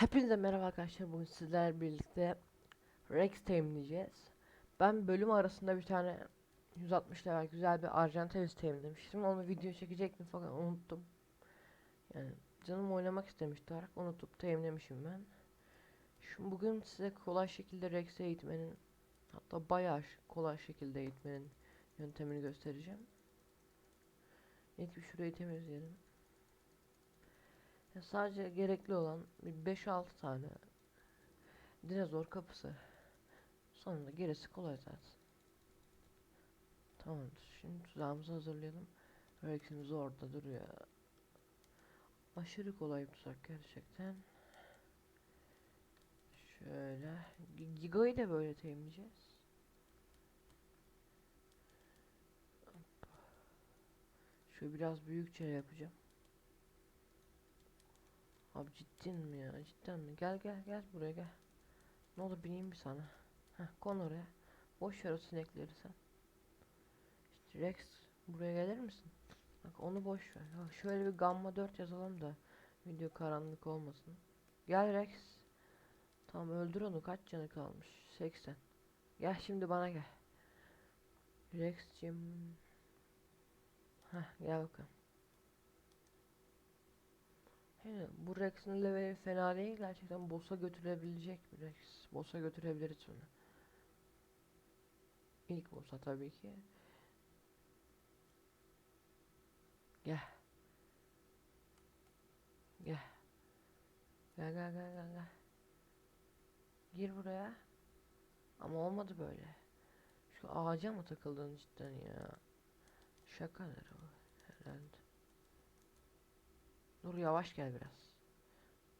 Hepinize merhaba arkadaşlar. Bugün sizlerle birlikte Rex temizleyeceğiz. Ben bölüm arasında bir tane 160 level güzel bir Argentavis temizlemiştim. Onu video çekecektim fakat unuttum. Yani canım oynamak istemişti artık unutup temizlemişim ben. Şu bugün size kolay şekilde Rex'i eğitmenin hatta bayağı kolay şekilde eğitmenin yöntemini göstereceğim. İlk bir şurayı temizleyelim. Sadece gerekli olan bir 5-6 tane dinozor kapısı. Sonunda gerisi kolay zaten. Tamamdır. Şimdi tuzağımızı hazırlayalım. Rex'imiz orada duruyor. Aşırı kolay bir tuzak gerçekten. Şöyle. Gi- Giga'yı da böyle temizleyeceğiz. Şöyle biraz büyükçe yapacağım. Abi ciddin mi ya? Cidden mi? Gel gel gel buraya gel. Ne olur bineyim bir sana. Heh kon oraya. Boş ver o sinekleri sen. İşte Rex buraya gelir misin? Bak onu boş ver. Ha, şöyle bir gamma 4 yazalım da video karanlık olmasın. Gel Rex. Tamam öldür onu. Kaç canı kalmış? 80. Gel şimdi bana gel. Rex'cim. Heh gel bakalım. He, bu Rex'in leveli fena değil gerçekten boss'a götürebilecek bir Rex. Boss'a götürebiliriz bunu. İlk boss'a tabii ki. Gel. Gel. Gel gel gel gel gel. Gir buraya. Ama olmadı böyle. Şu ağaca mı takıldın cidden ya? Şakadır o herhalde. Dur yavaş gel biraz.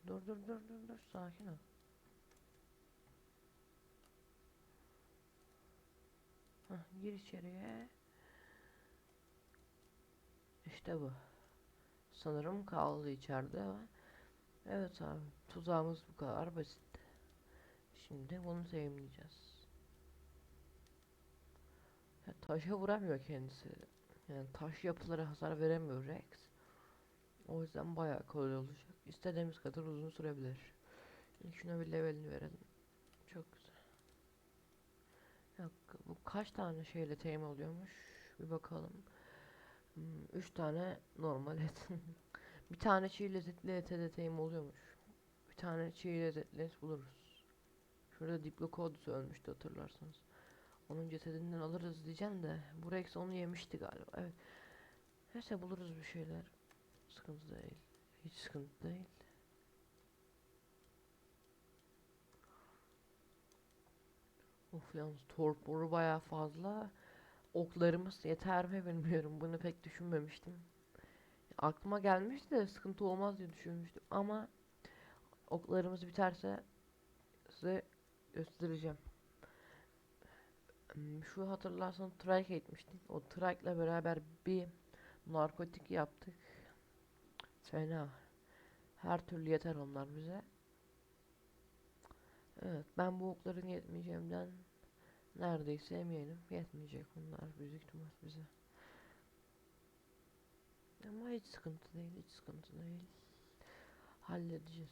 Dur dur dur dur dur sakin ol. Hah, gir içeriye. İşte bu. Sanırım kaldı içeride. Evet abi tuzağımız bu kadar basit. Şimdi bunu temizleyeceğiz. Ya, taşa vuramıyor kendisi. Yani taş yapılara hasar veremiyor Rex. O yüzden bayağı kolay olacak. İstediğimiz kadar uzun sürebilir. İlk şuna bir levelini verelim. Çok güzel. Yok, bu kaç tane şeyle temin oluyormuş? Bir bakalım. 3 tane normal et. bir tane çiğ lezzetli ete de temin oluyormuş. Bir tane çiğ lezzetli et buluruz. Şurada Diplodocus ölmüştü hatırlarsanız. Onun cesedinden alırız diyeceğim de bu Rex onu yemişti galiba. Evet. Neyse buluruz bir şeyler. Sıkıntı değil. Hiç sıkıntı değil. Of yalnız torporu bayağı fazla. Oklarımız yeter mi bilmiyorum. Bunu pek düşünmemiştim. Aklıma gelmişti de sıkıntı olmaz diye düşünmüştüm ama oklarımız biterse size göstereceğim. Hmm, Şu hatırlarsanız trike etmiştik. O trike ile beraber bir narkotik yaptık. Fena. Her türlü yeter onlar bize. Evet ben bu okların yetmeyeceğimden neredeyse eminim. Yetmeyecek bunlar büyük ihtimal bize. Ama hiç sıkıntı değil, hiç sıkıntı değil. Halledeceğiz.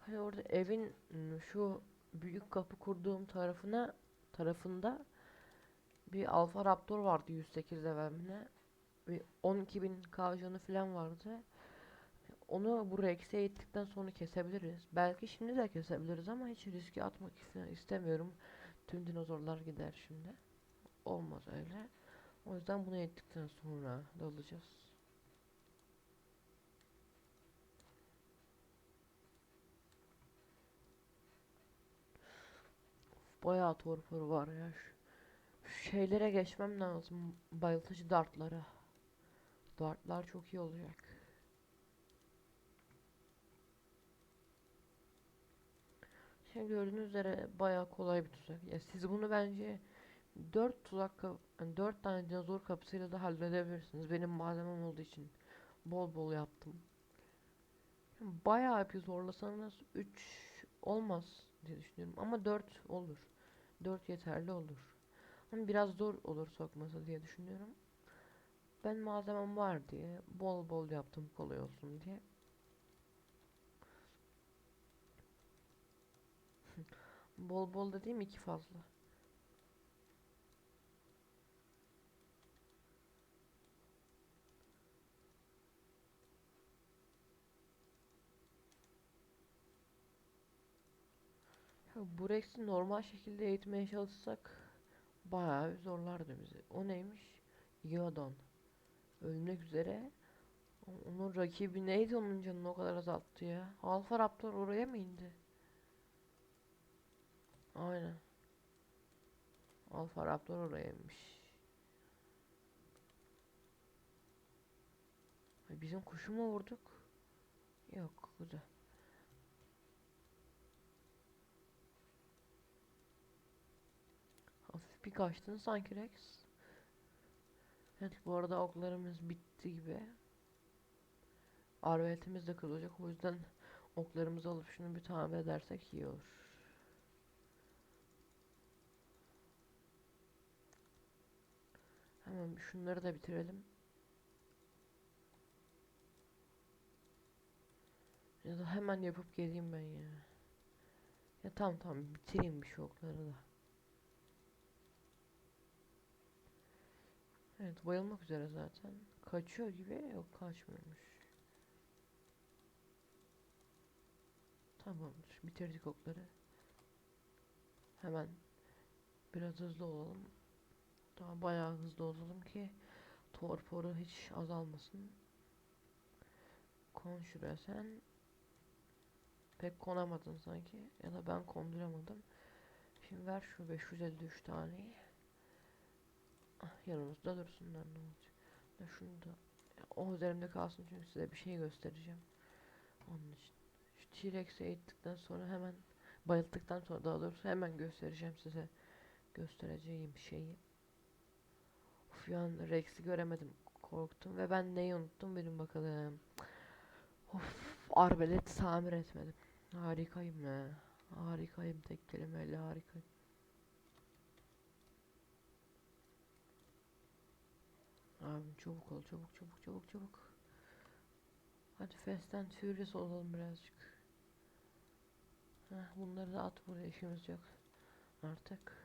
Hani orada evin ım, şu büyük kapı kurduğum tarafına tarafında bir Alfa Raptor vardı 108 leveline. Bir 12.000 kavcanı falan vardı. Onu bu Rex'e eğittikten sonra kesebiliriz. Belki şimdi de kesebiliriz ama hiç riske atmak iste- istemiyorum. Tüm dinozorlar gider şimdi. Olmaz öyle. O yüzden bunu eğittikten sonra dalacağız. Bayağı torpor var ya. Şu şeylere geçmem lazım. Bayıltıcı dartlara. Dartlar çok iyi olacak. Gördüğünüz üzere bayağı kolay bir tuzak. Ya siz bunu bence 4 tuzak kap- yani 4 tane dinozor kapısıyla da halledebilirsiniz. Benim malzemem olduğu için bol bol yaptım. Bayağı bir zorlasanız 3 olmaz diye düşünüyorum ama 4 olur. 4 yeterli olur. Ama biraz zor olur sokması diye düşünüyorum. Ben malzemem var diye bol bol yaptım kolay olsun diye. Bol bol dediğim iki fazla. Bu Rex'i normal şekilde eğitmeye çalışsak bayağı bir zorlardı bizi. O neymiş? Geodon. Ölmek üzere. Onun rakibi neydi onun canını o kadar azalttı ya? Alfa Raptor oraya mı indi? Aynen. Alfa Raptor oraya inmiş. Bizim kuşu mu vurduk? Yok, güzel. Hafif bir kaçtın sanki Rex. Evet bu arada oklarımız bitti gibi. Arbaletimiz de kırılacak o yüzden oklarımızı alıp şunu bir tamir edersek iyi olur. Bir şunları da bitirelim. Ya da hemen yapıp geleyim ben ya. Ya tamam tamam bitireyim bir şu okları da. Evet bayılmak üzere zaten. Kaçıyor gibi yok kaçmıyormuş. Tamamdır bitirdik okları. Hemen biraz hızlı olalım. Daha bayağı hızlı olalım ki torporu hiç azalmasın. Kon şuraya sen. Pek konamadın sanki. Ya da ben konduramadım. Şimdi ver şu 553 taneyi. Ah, yanımızda dursunlar ne olacak. Da şunu da ya, o üzerimde kalsın çünkü size bir şey göstereceğim. Onun için. Şu T-Rex'i eğittikten sonra hemen bayılttıktan sonra daha doğrusu hemen göstereceğim size göstereceğim şeyi. Uf ya Rex'i göremedim. Korktum ve ben neyi unuttum bilin bakalım. Of arbelet tamir etmedim. Harikayım ya. Harikayım tek kelimeyle harikayım. Abi çabuk ol çabuk çabuk çabuk çabuk. Hadi Fast and Furious olalım birazcık. Heh, bunları da at buraya işimiz yok. Artık.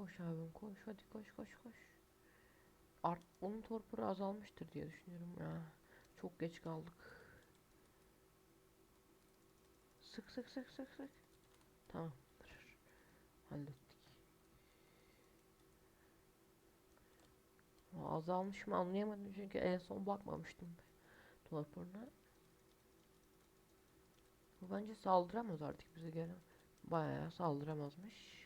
Koş abim koş hadi koş koş koş. Art onun torpuru azalmıştır diye düşünüyorum ya. Çok geç kaldık. Sık sık sık sık sık. Tamamdır. Hallettik. Azalmış mı anlayamadım çünkü en son bakmamıştım. Bu bence saldıramaz artık bize gene. Bayağı saldıramazmış.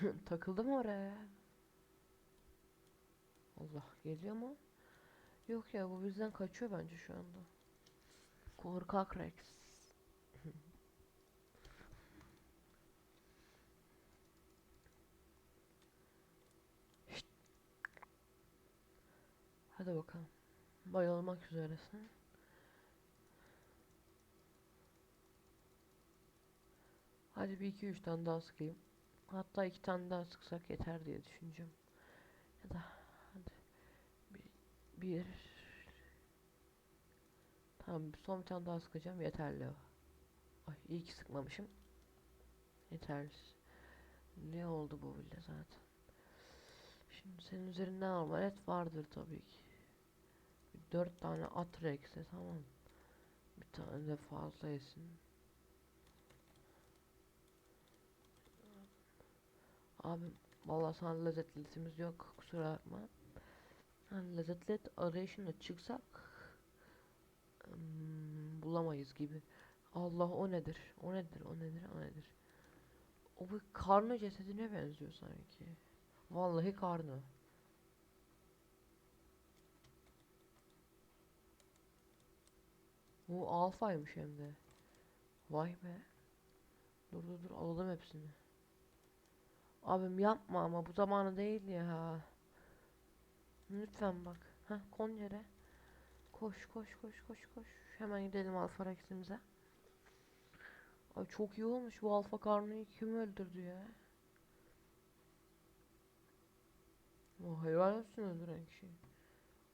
Takıldı mı oraya? Allah geliyor mu? Yok ya bu bizden kaçıyor bence şu anda. Korkak Rex. Hadi bakalım. Bayılmak üzeresin. Hadi bir iki üç tane daha sıkayım. Hatta iki tane daha sıksak yeter diye düşüneceğim. Ya da hadi bir, bir Tamam son bir tane daha sıkacağım yeterli. Ay iyi ki sıkmamışım. Yeterli. Ne oldu bu bile zaten. Şimdi senin üzerinde arbalet vardır tabii ki. Dört tane at rekse tamam. Bir tane de fazla yesin. Abim vallahi sana lezzetlisimiz yok kusura bakma. Hani lezzetli arayışına çıksak hmm, bulamayız gibi. Allah o nedir? O nedir? O nedir? O nedir? O bir karnı cesedine benziyor sanki. Vallahi karnı. Bu alfaymış hem de. Vay be. Dur dur dur alalım hepsini. Abim yapma ama bu zamanı değil ya. Lütfen bak. Heh kon yere. Koş koş koş koş koş. Hemen gidelim Alfa Rex'imize. Ay çok iyi olmuş bu Alfa Karno'yu kim öldürdü ya? O helal olsun öldüren kişi.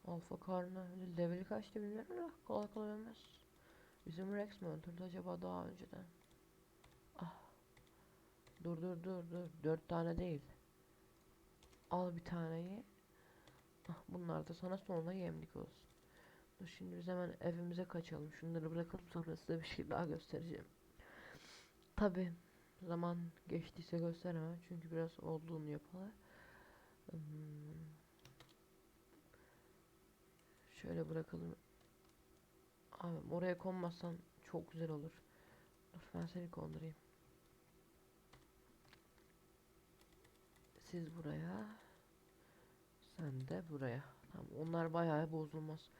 Alfa Karno leveli kaçtı bilmiyorum da kolay kolay ölmez. Bizim Rex mi öldürdü acaba daha önceden? Dur dur dur dur. Dört tane değil. Al bir taneyi. Ah, bunlar da sana sonra yemlik olsun. Dur şimdi biz hemen evimize kaçalım. Şunları bırakalım sonra size bir şey daha göstereceğim. Tabi zaman geçtiyse gösteremem çünkü biraz olduğunu yapalar. Hmm. Şöyle bırakalım. Abi oraya konmazsan çok güzel olur. Dur ben seni kondurayım. Siz buraya. Sen de buraya. Tamam onlar bayağı bozulmaz.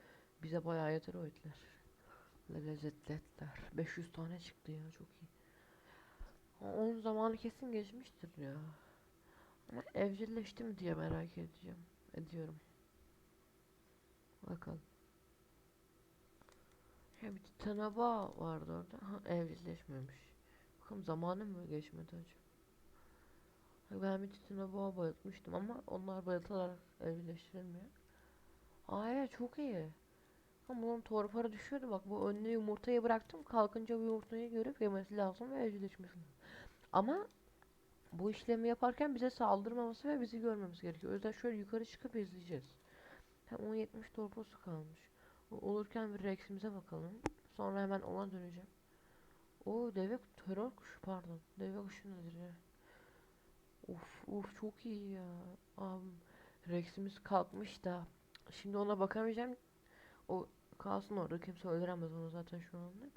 Bize bayağı yeter o etler. Lezzetli etler. 500 tane çıktı ya çok iyi. Onun zamanı kesin geçmiştir ya. Ama evcilleşti mi diye merak edeceğim. Ediyorum. Bakalım. Ya bir tane bağ vardı orada. Ha, evcilleşmemiş. Bakalım zamanı mı geçmedi acaba? Ben bir tane bağ bayıltmıştım ama onlar bayıltılarak evcilleştirilmiyor. Aa evet çok iyi. Ama bunun torpara düşüyordu bak bu önüne yumurtayı bıraktım kalkınca bu yumurtayı görüp yemesi lazım ve evcilleşmesi. Ama bu işlemi yaparken bize saldırmaması ve bizi görmemesi gerekiyor. O yüzden şöyle yukarı çıkıp izleyeceğiz. Hem 10.70 torposu kalmış. Olurken bir Rex'imize bakalım. Sonra hemen ona döneceğim. O deve terör kuşu pardon. Deve kuşu nedir ya? Uf uf çok iyi ya. Abim Rex'imiz kalkmış da. Şimdi ona bakamayacağım. O kalsın orada kimse öldüremez onu zaten şu anlık.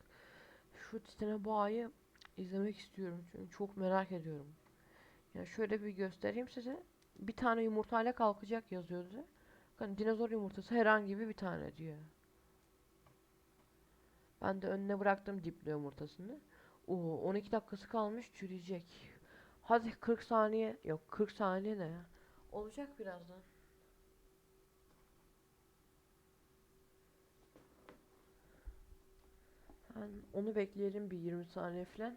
Şu titene boğayı izlemek istiyorum çünkü çok merak ediyorum. Ya şöyle bir göstereyim size. Bir tane yumurtayla kalkacak yazıyordu. Bakın dinozor yumurtası herhangi bir tane diyor. Ben de önüne bıraktım dipli yumurtasını. Oo 12 dakikası kalmış çürüyecek. Hadi 40 saniye yok 40 saniye ne ya? Olacak birazdan. Ben onu bekleyelim bir 20 saniye falan.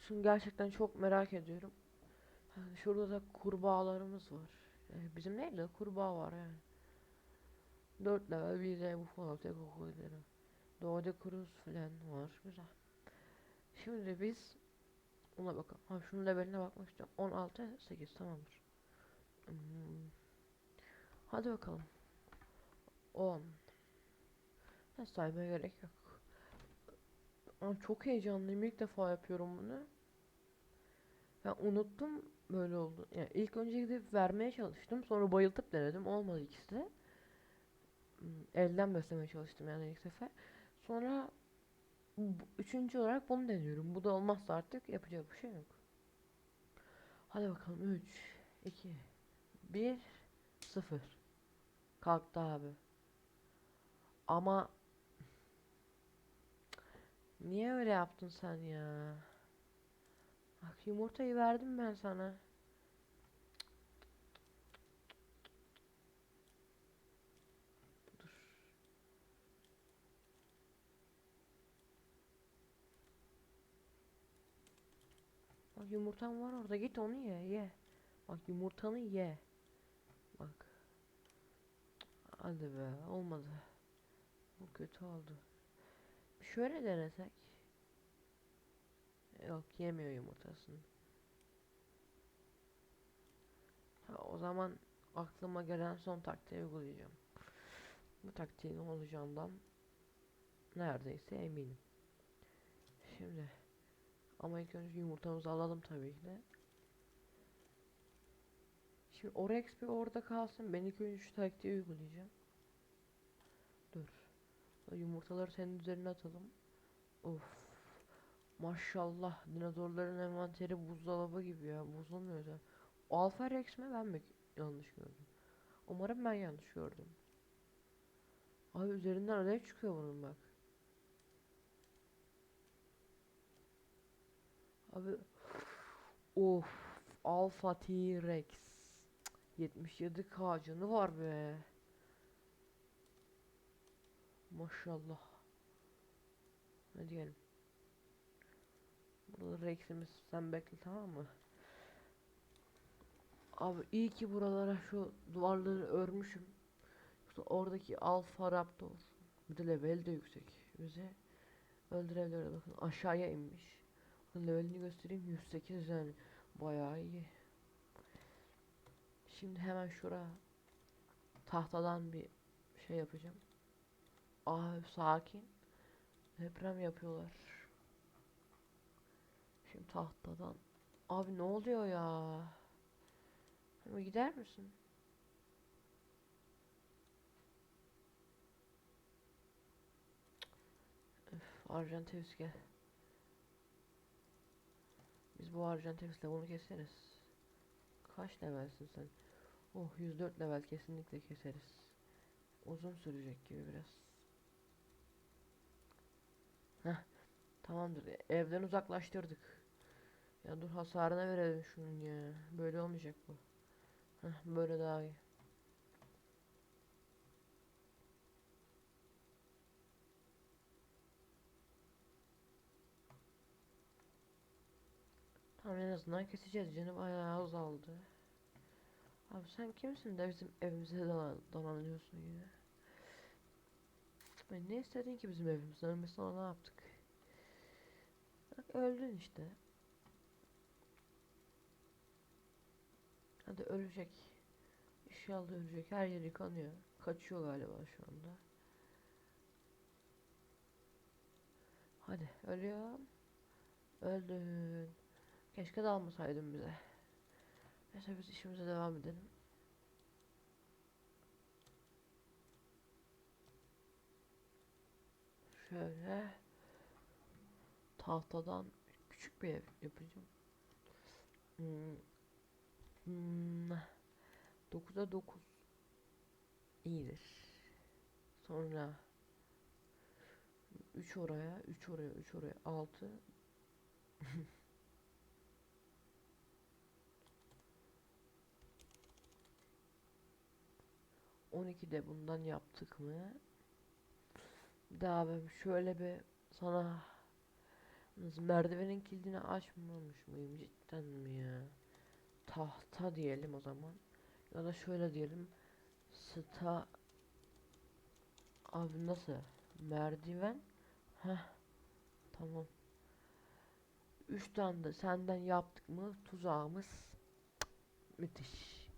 Şunu gerçekten çok merak ediyorum. Yani şurada da kurbağalarımız var. Yani bizim değil de kurbağa var yani. 4 level bir de bu falan tek okuyuları. Doğada kruz falan var. Güzel. Şimdi biz ona bakalım. Ha şunun leveline istiyorum. 16 8 tamamdır. Hmm. Hadi bakalım. 10 Ha, saymaya gerek yok. Ama çok heyecanlıyım. İlk defa yapıyorum bunu. Ben unuttum böyle oldu. Yani ilk önce gidip vermeye çalıştım. Sonra bayıltıp denedim. Olmadı ikisi de. Hmm, Elden beslemeye çalıştım yani ilk sefer. Sonra üçüncü olarak bunu deniyorum. Bu da olmazsa artık yapacak bir şey yok. Hadi bakalım. 3, 2, 1, 0. Kalktı abi. Ama Niye öyle yaptın sen ya? Bak yumurtayı verdim ben sana. Bak yumurtan var orada git onu ye ye. Bak yumurtanı ye. Bak. Hadi be olmadı. Bu kötü oldu. Şöyle denesek. Yok yemiyor yumurtasını. Ha, o zaman aklıma gelen son taktiği uygulayacağım. Bu taktiğin olacağından neredeyse eminim. Şimdi ama ilk önce yumurtamızı alalım tabii ki de. Şimdi Orex bir orada kalsın. Ben ilk önce şu taktiği uygulayacağım. Dur. Yumurtaları senin üzerine atalım. Of. Maşallah dinozorların envanteri buzdolabı gibi ya. Bozulmuyor da. Alfa Rex mi ben mi yanlış gördüm? Umarım ben yanlış gördüm. Abi üzerinden alev çıkıyor bunun bak. Abi of Alfa T-Rex 77k canı var be. Maşallah. Hadi gelin. Burada Rex'imiz sen bekle tamam mı? Abi iyi ki buralara şu duvarları örmüşüm. Yoksa oradaki Alfa Raptor bir de level de yüksek. Bize Öldürebiliyoruz bakın aşağıya inmiş. Levelini göstereyim 108 yani bayağı iyi. Şimdi hemen şura tahtadan bir şey yapacağım. Abi sakin. Deprem yapıyorlar. Şimdi tahtadan. Abi ne oluyor ya? Hemen gider misin? Öf, Arjantevis gel. Biz bu Arjantevis'le bunu keseriz. Kaç levelsin sen? Oh 104 level kesinlikle keseriz. Uzun sürecek gibi biraz. Heh. Tamamdır. Evden uzaklaştırdık. Ya dur hasarına verelim şunun ya. Böyle olmayacak bu. Heh, böyle daha iyi. Tamam en azından keseceğiz. Canı bayağı azaldı. Abi sen kimsin de bizim evimize dolan dolanıyorsun yine? Ben ne istedin ki bizim evimizden? Biz sana ne yaptık? Bak öldün işte. Hadi ölecek. İnşallah ölecek. Her yeri kanıyor. Kaçıyor galiba şu anda. Hadi ölüyor. Öldün. Keşke dalmasaydın bize. Neyse biz işimize devam edelim. Şöyle tahtadan küçük bir ev yapacağım. Hmm. Hmm. 9'a 9 iyidir. Sonra 3 oraya, 3 oraya, 3 oraya, 6 12 de bundan yaptık mı? Bir daha ben şöyle bir sana merdivenin kilidini açmamış mıyım cidden mi ya? Tahta diyelim o zaman. Ya da şöyle diyelim. Sta Abi nasıl? Merdiven. Heh. Tamam. Üç tane de senden yaptık mı tuzağımız müthiş.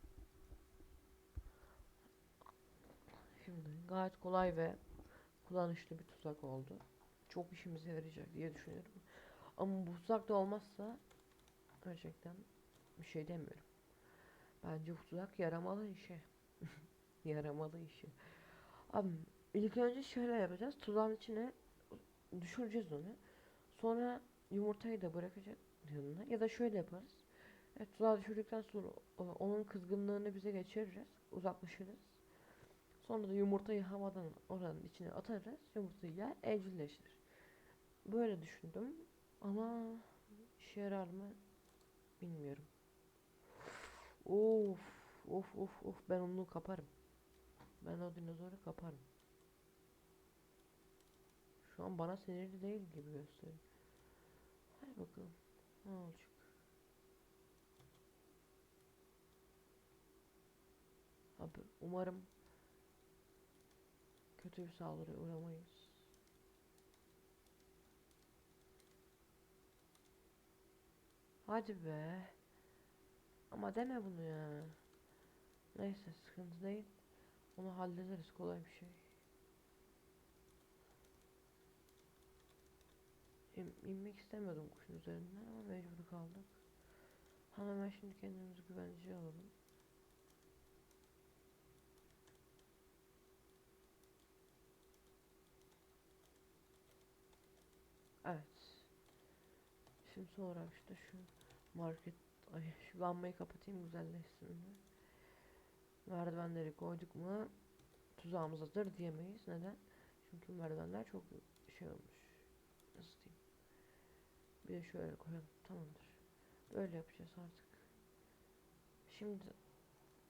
Şimdi gayet kolay ve kullanışlı bir tuzak oldu. Çok işimize yarayacak diye düşünüyorum. Ama bu tuzak da olmazsa gerçekten bir şey demiyorum. Bence bu tuzak yaramalı işi. yaramalı işi. Abi ilk önce şöyle yapacağız. Tuzağın içine düşüreceğiz onu. Sonra yumurtayı da bırakacak yanına. Ya da şöyle yaparız. Evet, tuzağı düşürdükten sonra onun kızgınlığını bize geçiririz. Uzaklaşırız. Sonra da yumurtayı havadan oranın içine atarız. Yumurtayı yer, evcilleşir. Böyle düşündüm. Ama işe yarar mı bilmiyorum. Of of of of ben onu kaparım. Ben o dinozoru kaparım. Şu an bana sinirli değil gibi gösteriyor. Hadi bakalım. Ne olacak? Abi umarım kötü bir saldırıya uğramayız. Hadi be. Ama deme bunu ya. Neyse sıkıntı değil. Onu hallederiz kolay bir şey. İn, inmek istemiyordum kuşun üzerinden ama mecbur kaldık. Hemen şimdi kendimizi güvenceye alalım. Evet. Şimdi sonra işte şu market ay şu lambayı kapatayım güzelleşsin mi? Merdivenleri koyduk mu tuzağımız hazır diyemeyiz. Neden? Çünkü merdivenler çok şey olmuş. Nasıl diyeyim? Bir de şöyle koyalım. Tamamdır. Böyle yapacağız artık. Şimdi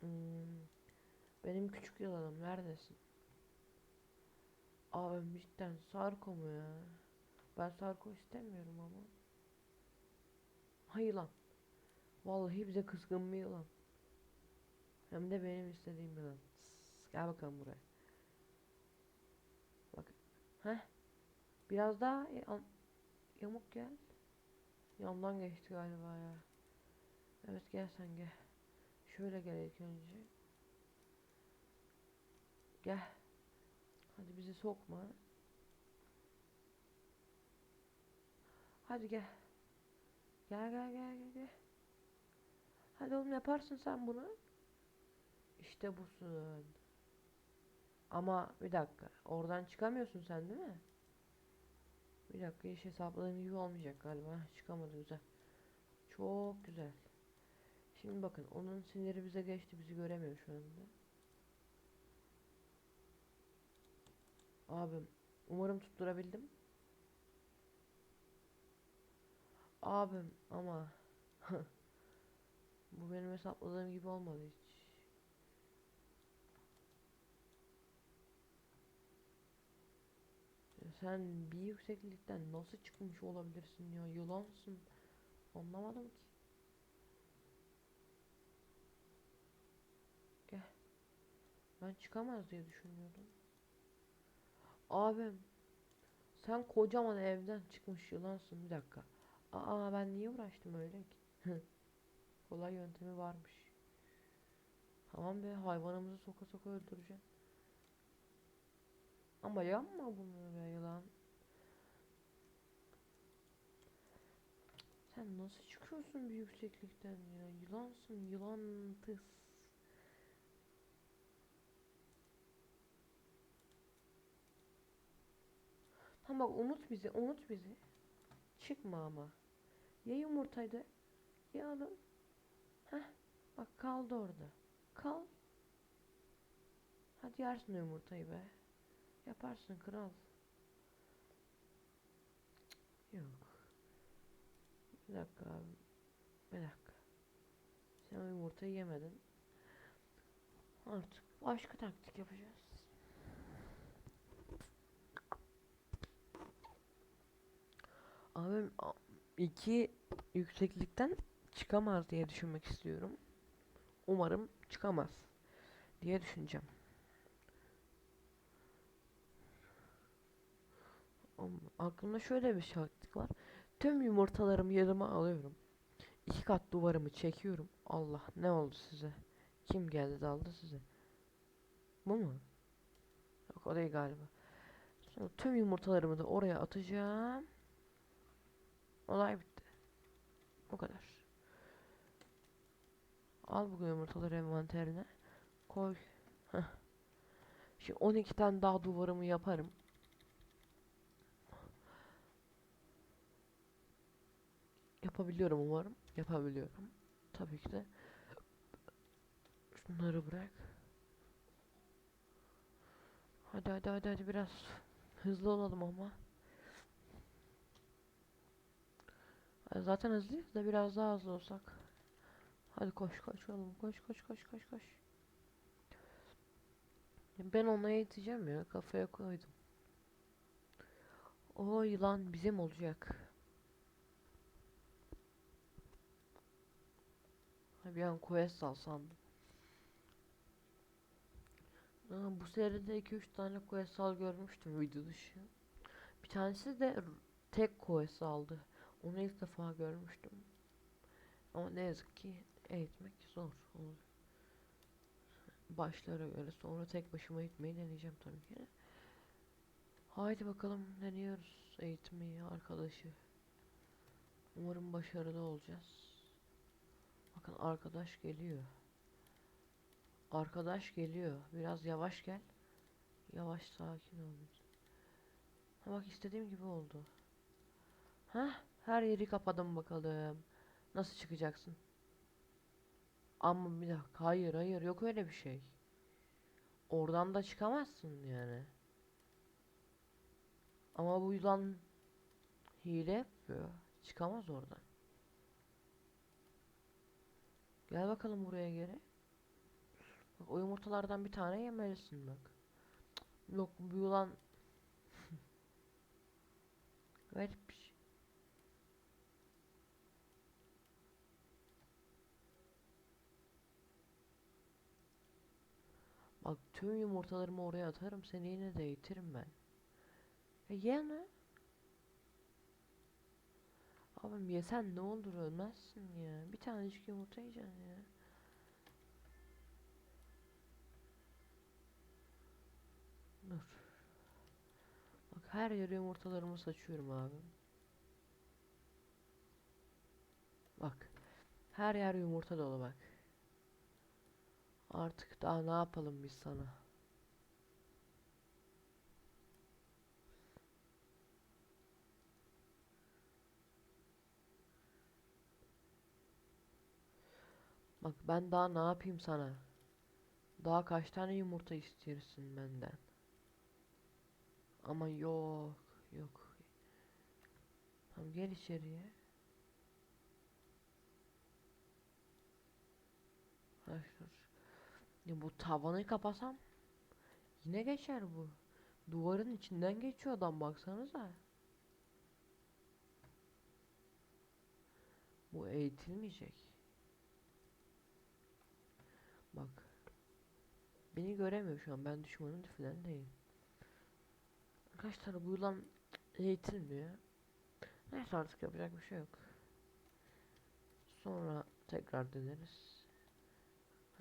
hmm, benim küçük yılanım neredesin? Abi cidden Sarko mu ya? Ben Sarko istemiyorum ama. Ha yılan. Vallahi bize kızgın bir yılan. Hem de benim istediğim yılan. Gel bakalım buraya. Bak. Heh. Biraz daha yamuk gel. Yandan geçti galiba ya. Evet gel sen gel. Şöyle gel ilk önce. Gel. Hadi bizi sokma. Hadi gel. Gel gel gel gel. Hadi oğlum yaparsın sen bunu. İşte busun. Ama bir dakika. Oradan çıkamıyorsun sen değil mi? Bir dakika iş hesapladığım gibi olmayacak galiba. Çıkamadı güzel. Çok güzel. Şimdi bakın onun siniri bize geçti. Bizi göremiyor şu anda. Abim umarım tutturabildim. Abim ama bu benim hesapladığım gibi olmadı hiç. Sen bir yükseklikten nasıl çıkmış olabilirsin ya yılansın. Anlamadım ki. Gel. Ben çıkamaz diye düşünüyordum. Abim sen kocaman evden çıkmış yılansın bir dakika. Aa ben niye uğraştım öyle ki? Kolay yöntemi varmış. Tamam be hayvanımızı soka soka öldüreceğim. Ama yapma bunu be yılan. Sen nasıl çıkıyorsun bir yükseklikten ya? Yılansın yılan tıs. Tamam bak unut bizi unut bizi. Çıkma ama. Ya yumurtaydı ya alın. Heh bak kaldı orada. Kal. Hadi yersin yumurtayı be. Yaparsın kral. Yok. Bir dakika abi. Bir dakika. Sen yumurtayı yemedin. Artık başka taktik yapacağız. Abi 2 yükseklikten çıkamaz diye düşünmek istiyorum. Umarım çıkamaz diye düşüneceğim. Aklımda şöyle bir şartlık var. Tüm yumurtalarımı yanıma alıyorum. İki kat duvarımı çekiyorum. Allah ne oldu size? Kim geldi daldı size? Bu mu? Yok o değil galiba. Şimdi tüm yumurtalarımı da oraya atacağım. Olay bitti. Bu kadar. Al bu yumurtaları envanterine. Koy. Heh. Şimdi 12 tane daha duvarımı yaparım. Yapabiliyorum umarım. Yapabiliyorum. Tabii ki de. Şunları bırak. Hadi hadi hadi hadi biraz hızlı olalım ama. Ay, Zaten hızlıyız da biraz daha hızlı olsak. Hadi koş koş oğlum koş koş koş koş koş. Ben ona yeteceğim ya kafaya koydum. O yılan bizim olacak. Bir an quest al sandım. Aa, bu seride 2-3 tane quest al görmüştüm video dışı. Bir tanesi de tek quest aldı. Onu ilk defa görmüştüm. Ama ne yazık ki eğitmek zor olur. Başlara göre sonra tek başıma eğitmeyi deneyeceğim tabii ki. Haydi bakalım deniyoruz eğitmeyi arkadaşı. Umarım başarılı olacağız. Bakın arkadaş geliyor. Arkadaş geliyor. Biraz yavaş gel. Yavaş sakin ol. Ha bak istediğim gibi oldu. Hah her yeri kapadım bakalım. Nasıl çıkacaksın? Ama bir dakika hayır hayır yok öyle bir şey. Oradan da çıkamazsın yani. Ama bu yılan hile yapıyor. Çıkamaz oradan. Gel bakalım buraya geri. Bak o yumurtalardan bir tane yemelisin bak. Yok bu yılan garip bir şey. Bak tüm yumurtalarımı oraya atarım seni yine de eğitirim ben. Ya ye onu. Abim yesen ne olur ölmezsin ya. Bir tanecik yumurta yiyeceksin ya. Dur. Bak her yere yumurtalarımı saçıyorum abi. Bak. Her yer yumurta dolu bak. Artık daha ne yapalım biz sana? Bak ben daha ne yapayım sana? Daha kaç tane yumurta istiyorsun benden? Ama yok, yok. Tamam gel içeriye. Arkadaşlar. Ya bu tavanı kapasam yine geçer bu. Duvarın içinden geçiyor adam baksanıza. Bu eğitilmeyecek. Bak. Beni göremiyor şu an. Ben düşmanın falan değilim. Arkadaşlar bu yılan eğitilmiyor. Neyse artık yapacak bir şey yok. Sonra tekrar deneriz.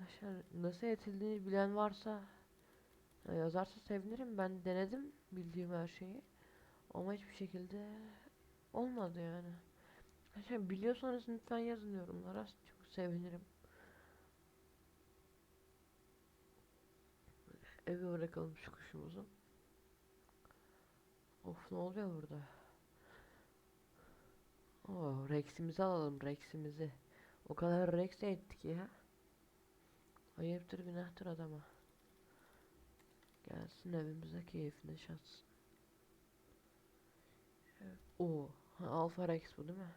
Arkadaşlar nasıl eğitildiğini bilen varsa ya yazarsa sevinirim. Ben denedim bildiğim her şeyi. Ama hiçbir şekilde olmadı yani. Arkadaşlar biliyorsanız lütfen yazın yorumlara. Çok sevinirim. Eve bırakalım şu kuşumuzu. Of ne oluyor burada? Oo, Rex'imizi alalım Rex'imizi. O kadar Rex ettik ya. Ayıptır günahtır adama. Gelsin evimize keyfine şatsın. Ha, Alpha Rex bu değil mi?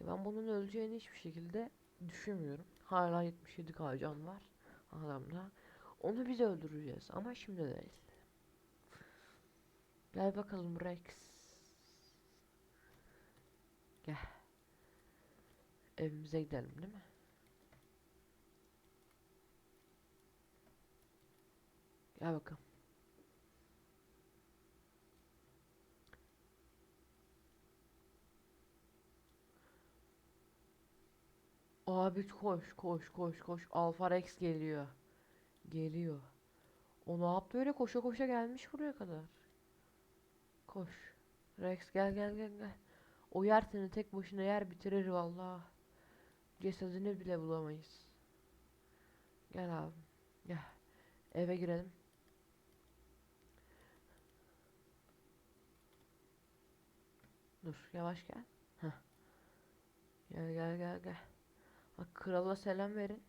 Ya ben bunun öleceğini hiçbir şekilde düşünmüyorum. Hala 77 k can var adamda. Onu biz öldüreceğiz ama şimdi değil. Gel bakalım Rex. Gel. Evimize gidelim değil mi? Gel bakalım. Abi koş koş koş koş. Alpha Rex geliyor. Geliyor. O ne yaptı öyle koşa koşa gelmiş buraya kadar. Koş. Rex gel gel gel gel. O yer seni tek başına yer bitirir vallahi. Cesedini bile bulamayız. Gel abi. Gel. Eve girelim. Dur yavaş gel. Heh. Gel gel gel gel. Bak krala selam verin.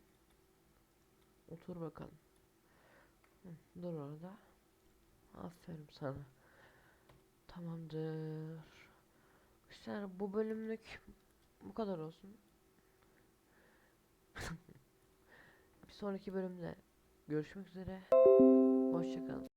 Otur bakalım. Dur orada. Aferin sana. Tamamdır. İşte bu bölümlük bu kadar olsun. Bir sonraki bölümde görüşmek üzere. Hoşçakalın.